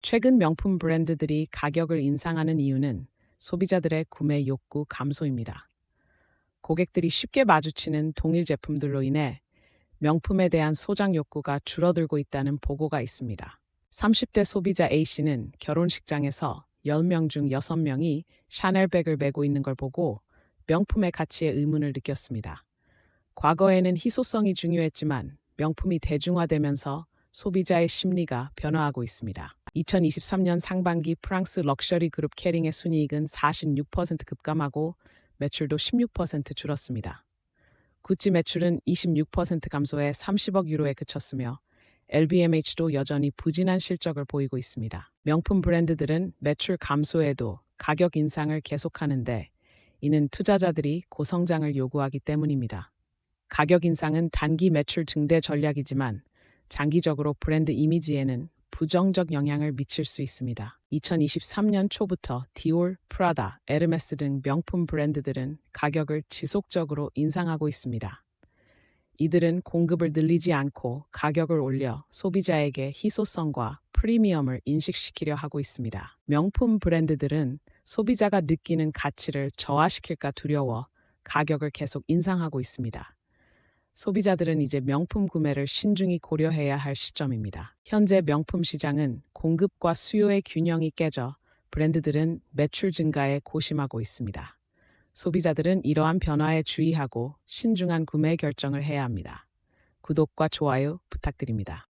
최근 명품 브랜드들이 가격을 인상하는 이유는 소비자들의 구매 욕구 감소입니다. 고객들이 쉽게 마주치는 동일 제품들로 인해 명품에 대한 소장 욕구가 줄어들고 있다는 보고가 있습니다. 30대 소비자 A씨는 결혼식장에서 10명 중 6명이 샤넬백을 메고 있는 걸 보고 명품의 가치에 의문을 느꼈습니다. 과거에는 희소성이 중요했지만 명품이 대중화되면서 소비자의 심리가 변화하고 있습니다. 2023년 상반기 프랑스 럭셔리 그룹 캐링의 순이익은 46% 급감하고 매출도 16% 줄었습니다. 구찌 매출은 26% 감소해 30억 유로에 그쳤으며 LVMH도 여전히 부진한 실적을 보이고 있습니다. 명품 브랜드들은 매출 감소에도 가격 인상을 계속하는데 이는 투자자들이 고성장을 요구하기 때문입니다. 가격 인상은 단기 매출 증대 전략이지만 장기적으로 브랜드 이미지에는 부정적 영향을 미칠 수 있습니다. 2023년 초부터 디올, 프라다, 에르메스 등 명품 브랜드들은 가격을 지속적으로 인상하고 있습니다. 이들은 공급을 늘리지 않고 가격을 올려 소비자에게 희소성과 프리미엄을 인식시키려 하고 있습니다. 명품 브랜드들은 소비자가 느끼는 가치를 저하시킬까 두려워 가격을 계속 인상하고 있습니다. 소비자들은 이제 명품 구매를 신중히 고려해야 할 시점입니다. 현재 명품 시장은 공급과 수요의 균형이 깨져 브랜드들은 매출 증가에 고심하고 있습니다. 소비자들은 이러한 변화에 주의하고 신중한 구매 결정을 해야 합니다. 구독과 좋아요 부탁드립니다.